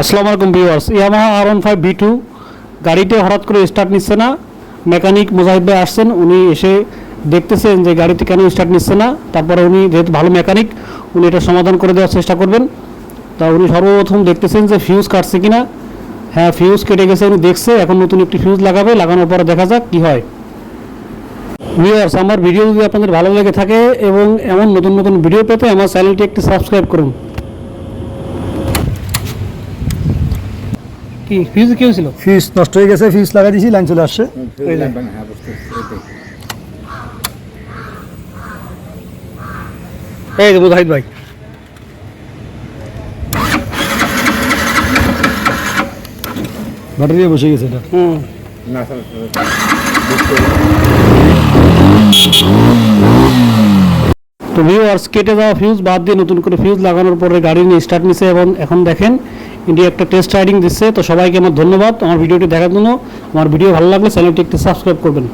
আসসালামু আলাইকুম viewers, Yamaha R one five V two গাড়িতে হঠাৎ করে স্টার্ট নিচ্ছে না। মেকানিক মুজাহিদ ভাই আসছেন, উনি এসে দেখতেছেন যে গাড়িতে কেন স্টার্ট নিচ্ছে না। তারপরে উনি যেহেতু ভালো মেকানিক, উনি এটা সমাধান করে দেওয়ার চেষ্টা করবেন। তা উনি সর্বপ্রথম দেখতেছেন যে ফিউজ কাটছে কিনা। হ্যাঁ ফিউজ কেটে গেছে, উনি দেখছে, এখন নতুন একটি ফিউজ লাগাবে, লাগানোর পরে দেখা যাক কি হয়। ভিউয়ার্স আমার ভিডিও যদি আপনাদের ভালো লেগে থাকে এবং এমন নতুন নতুন ভিডিও পেতে আমার চ্যানেলটি একটি সাবস্ক্রাইব করুন। কি ফিউজ কি হয়েছিল ফিউজ নষ্ট হয়ে গেছে ফিউজ লাগাই দিয়েছি লাইন চলে আসছে। এই যে মুজাহিদ ভাই। ব্যাটারি বসে গেছে এটা। হুম। তো ভিউয়ার্স কেটে যাওয়া ফিউজ বাদ দিয়ে নতুন করে ফিউজ লাগানোর পরে গাড়ি নিয়ে স্টার্ট নিছে এবং এখন দেখেন ইন্ডিয়া একটা টেস্ট রাইডিং দিচ্ছে। তো সবাইকে আমার ধন্যবাদ। আমার ভিডিওটি দেখার জন্য। আমার ভিডিও ভালো লাগলে চ্যানেলটি একটু সাবস্ক্রাইব করবেন।